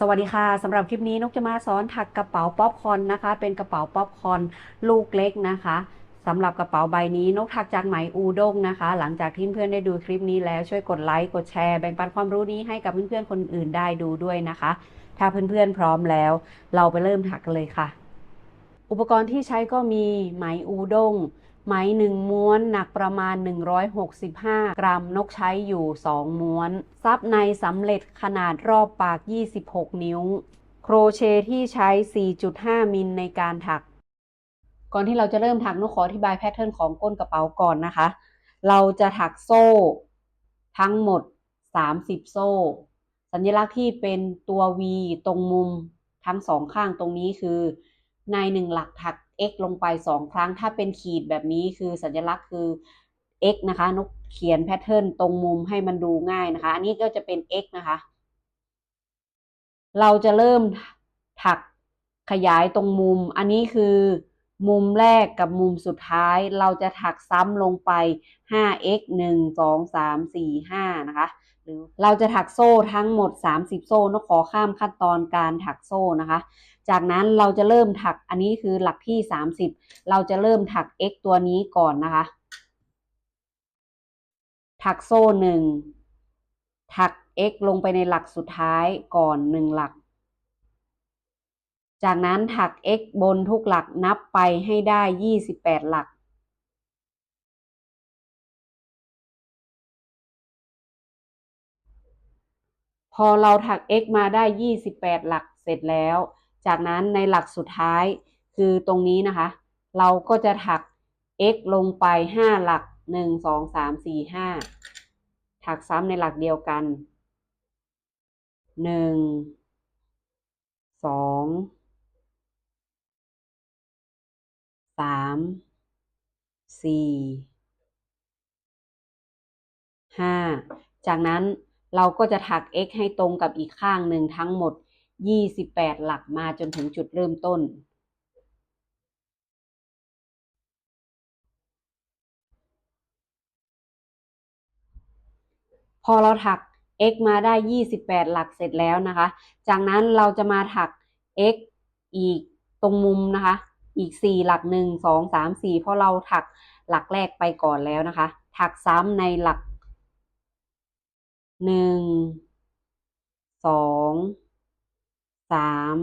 สวัสดีค่ะสำหรับคลิปนี้นกจะมาสอนถักกระเป๋าป๊อปคอนนะคะ เป็นกระเป๋าป๊อปคอนลูกเล็กนะคะสำหรับกระเป๋าใบนี้นกถักจากไหมอูด้งนะคะ หลังจากที่เพื่อนๆได้ดูคลิปนี้แล้วช่วยกดไลค์กดแชร์แบ่งปันความรู้นี้ให้กับเพื่อนๆคนอื่นได้ดูด้วยนะคะ ถ้าเพื่อนๆพร้อมแล้ว เราไปเริ่มถักกันเลยค่ะ อุปกรณ์ที่ใช้ก็มีไหมอูด้ง ไหมหนึ่งม้วนหนักประมาณ 165 กรัมนกใช้อยู่ 2 ม้วน ซับในสำเร็จขนาดรอบปาก 26 นิ้ว โครเชต์ที่ใช้ 4.5 มิลในการถัก ก่อนที่เราจะเริ่มถักนกขออธิบายแพทเทิร์นของก้นกระเป๋าก่อนนะคะ เราจะถักโซ่ ทั้งหมด 30 โซ่ สัญลักษณ์ที่เป็นตัว V ตรงมุมทั้งสองข้างตรงนี้คือ ในหนึ่งหลักถัก x ลงไปสองครั้ง ถ้าเป็นขีดแบบนี้คือสัญลักษณ์คือ x นะคะนกเขียนแพทเทิร์นตรงมุมให้มันดูง่ายนะคะ อันนี้ก็จะเป็น x นะคะ เราจะเริ่มถักขยายตรงมุม อันนี้คือมุมแรกกับมุมสุดท้าย เราจะถักซ้ำลงไป 5x 1 2 3 4 5 นะคะ หรือเราจะถักโซ่ทั้งหมด 30 โซ่นกขอข้ามขั้นตอนการถักโซ่นะคะ จากนั้นเราจะเริ่มถักอันนี้คือหลักที่ 30 เราจะเริ่มถัก x ตัวนี้ก่อนนะคะ ถักโซ่หนึ่งถัก x ลงไปในหลักสุดท้ายก่อนหนึ่งหลัก จากนั้นถัก x บนทุกหลักนับไปให้ได้ 28 หลักพอเราถัก x มาได้ 28 หลักเสร็จแล้ว จากนั้นในหลักสุดท้ายคือตรงนี้นะคะ เราก็จะถัก x ลงไป 5 หลัก 1 2 3 4 5 ถักซ้ำในหลักเดียวกัน 1 2 3 4 5 จากนั้นเราก็จะถัก x ให้ตรงกับอีกข้างหนึ่งทั้งหมด 28 หลักมาจนถึงจุดเริ่มต้น พอเราถัก x มาได้ 28 หลักเสร็จแล้วนะคะ จากนั้นเราจะมาถัก x อีกตรงมุมนะคะ อีก 4 หลัก 1 2 3 4 เพราะเราถักหลักแรกไปก่อนแล้วนะคะ ถักซ้ำในหลัก 1 2 3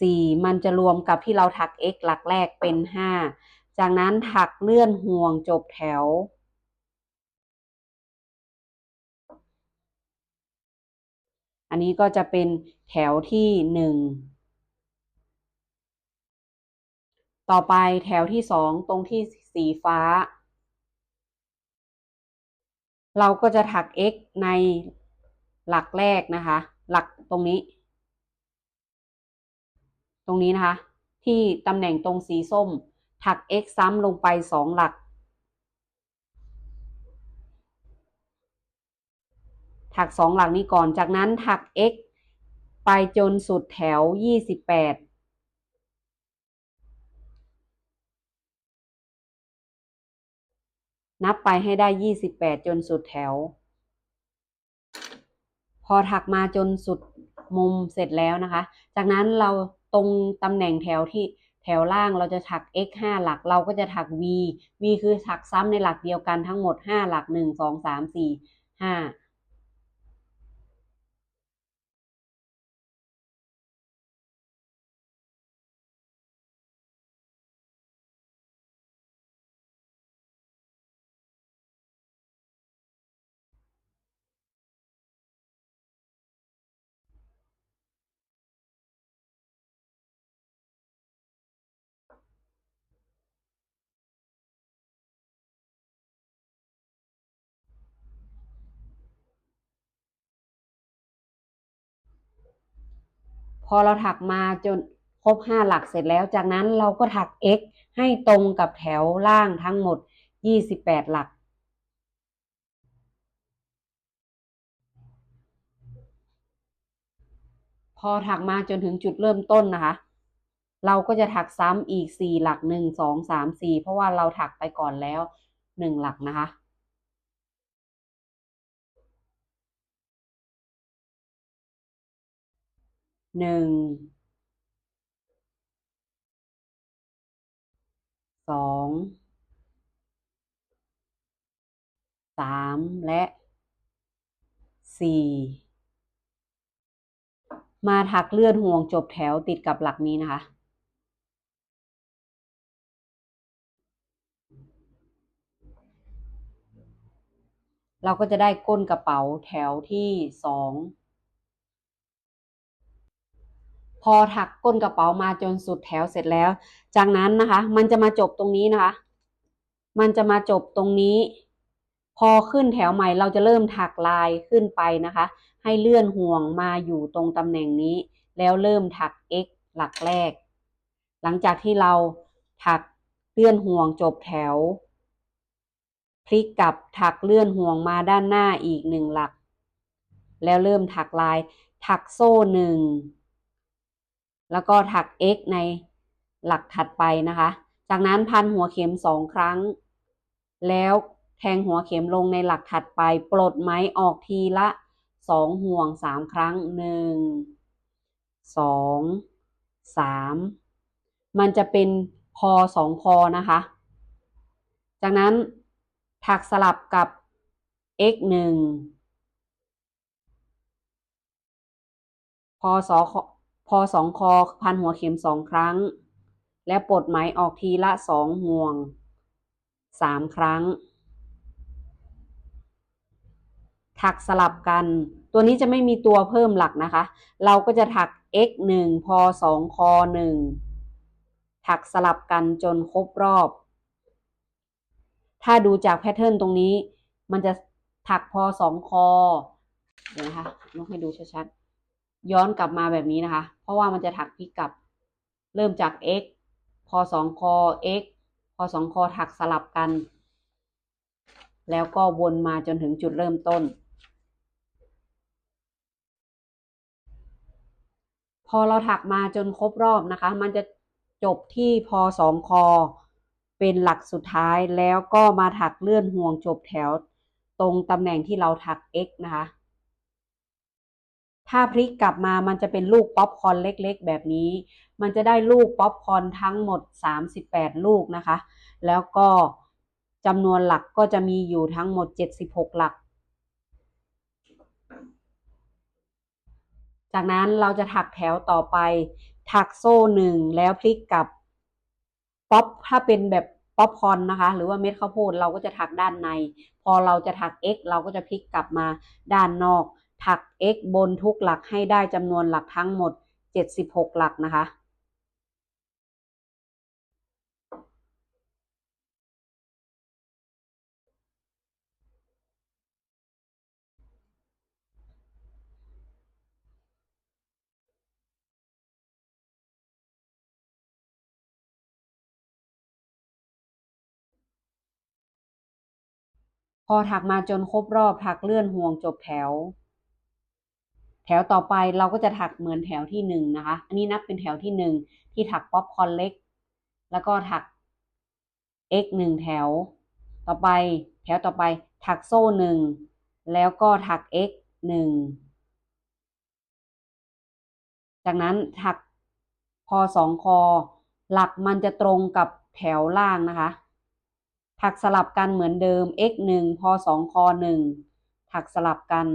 4มันจะรวมกับที่เราถัก x หลักแรกเป็น5จากนั้นถักเลื่อนห่วงจบแถว อันนี้ก็จะเป็นแถวที่หนึ่งต่อไปแถวที่สองตรงที่สีฟ้า เราก็จะถัก x ในหลักแรกนะคะ หลักตรงนี้ ตรงนี้นะคะ ที่ตำแหน่งตรงสีส้ม ถัก x ซ้ำลงไปสองหลัก ถักสองหลักนี้ก่อนจากนั้นถัก x ไปจนสุดแถวยี่สิบแปดนับไปให้ได้ยี่สิบแปดจนสุดแถว พอถักมาจนสุดมุมเสร็จแล้วนะคะ จากนั้นเราตรงตำแหน่งแถวที่แถวล่างเราจะถัก x 5 หลัก เราก็จะถัก v v คือถักซ้ำในหลักเดียวกันทั้งหมด 5 หลัก 1 2 3 4 5 พอเราถักมาจนครบห้าหลักเสร็จแล้ว จากนั้นเราก็ถัก x ให้ตรงกับแถวล่างทั้งหมดยี่สิบแปดหลัก พอถักมาจนถึงจุดเริ่มต้นนะคะ เราก็จะถักซ้ำอีกสี่หลักหนึ่งสองสามสี่เพราะว่าเราถักไปก่อนแล้วหนึ่งหลักนะคะ หนึ่งสองสามและสี่มาถักเลื่อนห่วงจบแถวติดกับหลักนี้นะคะ เราก็จะได้ก้นกระเป๋าแถวที่สอง พอถักก้นกระเป๋ามาจนสุดแถวเสร็จแล้ว จากนั้นนะคะ มันจะมาจบตรงนี้นะคะ มันจะมาจบตรงนี้ พอขึ้นแถวใหม่เราจะเริ่มถักลายขึ้นไปนะคะ ให้เลื่อนห่วงมาอยู่ตรงตำแหน่งนี้ แล้วเริ่มถัก x หลักแรก หลังจากที่เราถักเลื่อนห่วงจบแถว พลิกกลับถักเลื่อนห่วงมาด้านหน้าอีกหนึ่งหลัก แล้วเริ่มถักลายถักโซ่หนึ่ง แล้วก็ถัก x ในหลักถัดไปนะคะ จากนั้นพันหัวเข็มสองครั้ง แล้วแทงหัวเข็มลงในหลักถัดไป ปลดไหมออกทีละสองห่วงสามครั้งหนึ่งสองสามมันจะเป็นพอสองพอนะคะ จากนั้นถักสลับกับ x หนึ่งพอสอ พอสองคอพันหัวเข็มสองครั้ง และปลดไหมออกทีละสองห่วงสามครั้ง ถักสลับกัน ตัวนี้จะไม่มีตัวเพิ่มหลักนะคะ เราก็จะถัก x หนึ่งพอสองคอหนึ่งถักสลับกันจนครบรอบ ถ้าดูจากแพทเทิร์นตรงนี้ มันจะถักพอสองคอเดี๋ยวนะคะนกให้ดูชัดๆ ย้อนกลับมาแบบนี้นะคะ เพราะว่ามันจะถักพลิกกลับ เริ่มจาก x พอสองคอ x พอสองคอถักสลับกัน แล้วก็วนมาจนถึงจุดเริ่มต้น พอเราถักมาจนครบรอบนะคะ มันจะจบที่พอสองคอ เป็นหลักสุดท้ายแล้วก็มาถักเลื่อนห่วงจบแถว ตรงตำแหน่งที่เราถัก x นะคะ ถ้าพลิกกลับมามันจะเป็นลูกป๊อปคอนเล็กๆ แบบนี้ มันจะได้ลูกป๊อปคอนทั้งหมด 38 ลูกนะคะ แล้วก็จำนวนหลักก็จะมีอยู่ทั้งหมด 76 หลัก จากนั้นเราจะถักแถวต่อไป ถักโซ่หนึ่งแล้วพลิกกลับป๊อปถ้าเป็นแบบป๊อปคอนนะคะ หรือว่าเม็ดข้าวโพดเราก็จะถักด้านใน พอเราจะถัก x เราก็จะพลิกกลับมาด้านนอก ถัก x บนทุกหลักให้ได้จำนวนหลักทั้งหมด 76 หลักนะคะ พอถักมาจนครบรอบถักเลื่อนห่วงจบแถว แถวต่อไปเราก็จะถักเหมือนแถวที่หนึ่งนะคะ อันนี้นับเป็นแถวที่หนึ่งที่ถักป๊อปคอร์นเล็ก แล้วก็ถัก x หนึ่งแถว ต่อไปแถวต่อไปถักโซ่หนึ่งแล้วก็ถัก x หนึ่งจากนั้นถักพอสองคอ หลักมันจะตรงกับแถวล่างนะคะ ถักสลับกันเหมือนเดิม x หนึ่งพอสองคอหนึ่งถักสลับกัน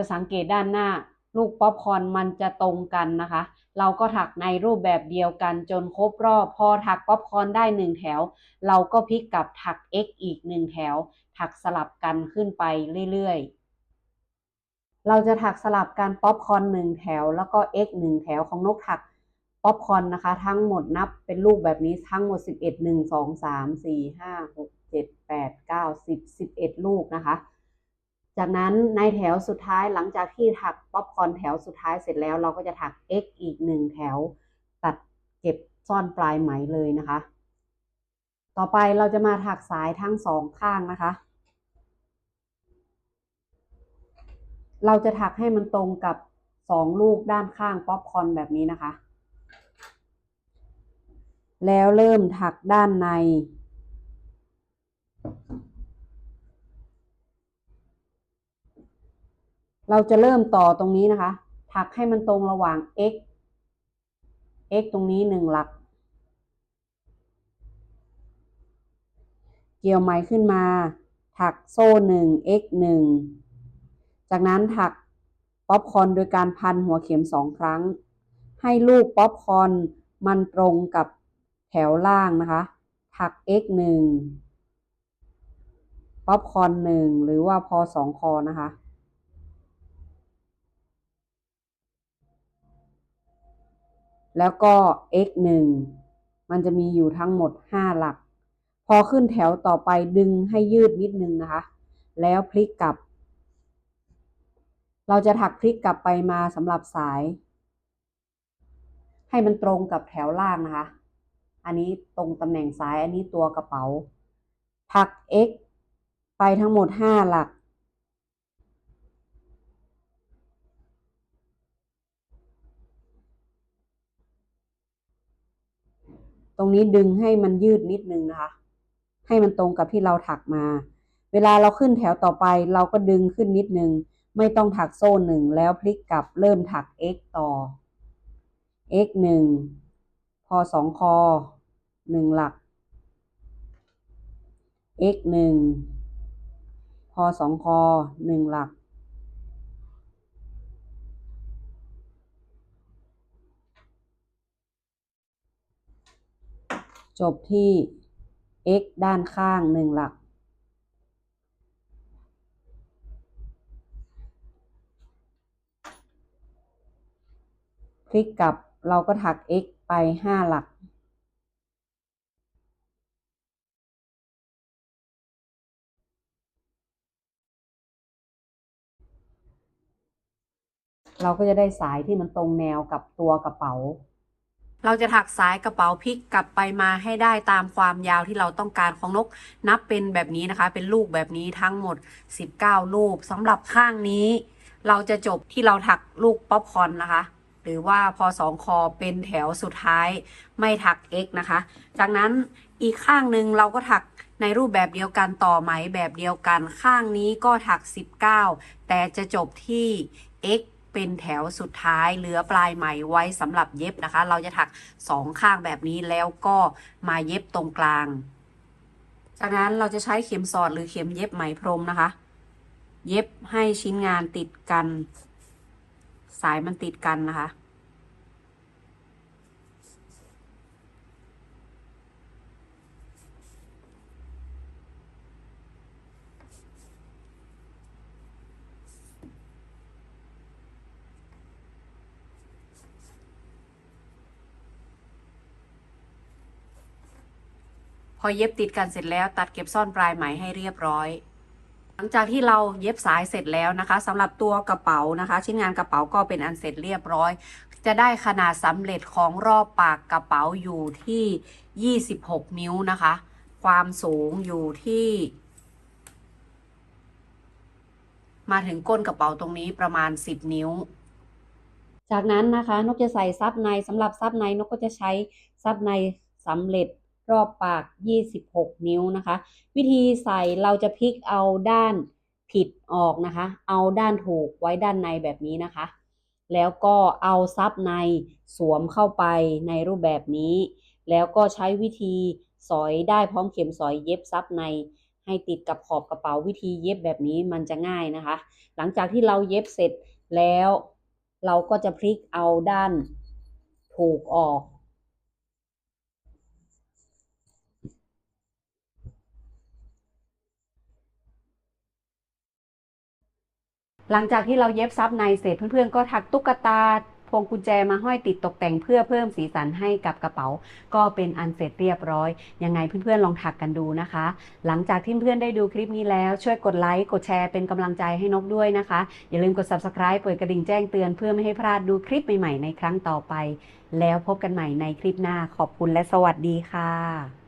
จะสังเกตด้านหน้า ลูกป๊อปคอนมันจะตรงกันนะคะ เราก็ถักในรูปแบบเดียวกันจนครบรอบ พอถักป๊อปคอนได้หนึ่งแถว เราก็พลิกกลับถัก x อีกหนึ่งแถว ถักสลับกันขึ้นไปเรื่อยๆเราจะถักสลับกันป๊อปคอนหนึ่งแถว แล้วก็ x หนึ่งแถวของนกถักป๊อปคอนนะคะ ทั้งหมดนับเป็นลูกแบบนี้ทั้งหมด11 1 2 3 4 5 6 7 8 9 10 11ลูกนะคะ จากนั้นในแถวสุดท้ายหลังจากที่ถักป๊อปคอร์นแถวสุดท้ายเสร็จแล้ว เราก็จะถัก x อีกหนึ่งแถว ตัดเก็บซ่อนปลายไหมเลยนะคะ ต่อไปเราจะมาถักสายทั้งสองข้างนะคะ เราจะถักให้มันตรงกับสองลูกด้านข้างป๊อปคอร์นแบบนี้นะคะ แล้วเริ่มถักด้านใน เราจะเริ่มต่อตรงนี้นะคะ ถักให้มันตรงระหว่าง x x ตรงนี้หนึ่งหลัก เกี่ยวไหมขึ้นมา ถักโซ่หนึ่ง x หนึ่ง จากนั้นถักป๊อปคอนโดยการพันหัวเข็มสองครั้ง ให้ลูกป๊อปคอนมันตรงกับแถวล่างนะคะ ถัก x หนึ่งป๊อปคอนหนึ่งหรือว่าพอสองคอนะคะ แล้วก็ x หนึ่งมันจะมีอยู่ทั้งหมดห้าหลัก พอขึ้นแถวต่อไปดึงให้ยืดนิดนึงนะคะ แล้วพลิกกลับ เราจะถักพลิกกลับไปมาสำหรับสาย ให้มันตรงกับแถวล่างนะคะ อันนี้ตรงตำแหน่งสายอันนี้ตัวกระเป๋าถัก x ไปทั้งหมดห้าหลัก ตรงนี้ดึงให้มันยืดนิดนึงนะคะ ให้มันตรงกับที่เราถักมา เวลาเราขึ้นแถวต่อไป เราก็ดึงขึ้นนิดนึง ไม่ต้องถักโซ่หนึ่งแล้วพลิกกลับเริ่มถัก x ต่อ x หนึ่งพอสองคอหนึ่งหลัก x หนึ่งพอสองคอหนึ่งหลัก จบที่ x ด้านข้างหนึ่งหลักพลิกกลับเราก็ถัก x ไปห้าหลัก เราก็จะได้สายที่มันตรงแนวกับตัวกระเป๋า เราจะถักสายกระเป๋าพลิกกลับไปมาให้ได้ตามความยาวที่เราต้องการของนก นับเป็นแบบนี้นะคะ เป็นลูกแบบนี้ทั้งหมด 19 ลูกสำหรับข้างนี้ เราจะจบที่เราถักลูกป๊อปคอนนะคะ หรือว่าพอสองคอเป็นแถวสุดท้ายไม่ถัก x นะคะ จากนั้นอีกข้างหนึ่งเราก็ถักในรูปแบบเดียวกันต่อไหมแบบเดียวกันข้างนี้ก็ถัก 19 แต่จะจบที่ x เป็นแถวสุดท้ายเหลือปลายไหมไว้สำหรับเย็บนะคะ เราจะถักสองข้างแบบนี้แล้วก็มาเย็บตรงกลาง จากนั้นเราจะใช้เข็มสอดหรือเข็มเย็บไหมพรมนะคะ เย็บให้ชิ้นงานติดกัน สายมันติดกันนะคะ เย็บติดกันเสร็จแล้ว ตัดเก็บซ่อนปลายไหมให้เรียบร้อย หลังจากที่เราเย็บสายเสร็จแล้วนะคะสำหรับตัวกระเป๋านะคะ ชิ้นงานกระเป๋าก็เป็นอันเสร็จเรียบร้อย จะได้ขนาดสำเร็จของรอบปากกระเป๋าอยู่ที่ 26 นิ้วนะคะ ความสูงอยู่ที่ มาถึงก้นกระเป๋าตรงนี้ประมาณ 10 นิ้วจากนั้นนะคะนกจะใส่ซับในสำหรับซับในนกก็จะใช้ซับในสำเร็จ รอบปาก 26 นิ้วนะคะ วิธีใส่เราจะพลิกเอาด้านผิดออกนะคะ เอาด้านถูกไว้ด้านในแบบนี้นะคะ แล้วก็เอาซับในสวมเข้าไปในรูปแบบนี้ แล้วก็ใช้วิธีสอยได้พร้อมเข็มสอยเย็บซับในให้ติดกับขอบกระเป๋าวิธีเย็บแบบนี้มันจะง่ายนะคะ หลังจากที่เราเย็บเสร็จแล้ว เราก็จะพลิกเอาด้านถูกออก หลังจากที่เราเย็บซับในเสร็จเพื่อนๆ ก็ถักตุ๊กตาพวงกุญแจมาห้อยติดตกแต่งเพื่อเพิ่มสีสันให้กับกระเป๋า ก็เป็นอันเสร็จเรียบร้อย ยังไงเพื่อนๆลองถักกันดูนะคะ หลังจากที่เพื่อนได้ดูคลิปนี้แล้วช่วยกดไลค์กดแชร์เป็นกำลังใจให้นกด้วยนะคะ อย่าลืมกด subscribe เปิดกระดิ่งแจ้งเตือนเพื่อไม่ให้พลาดดูคลิปใหม่ๆในครั้งต่อไป แล้วพบกันใหม่ในคลิปหน้าขอบคุณและสวัสดีค่ะ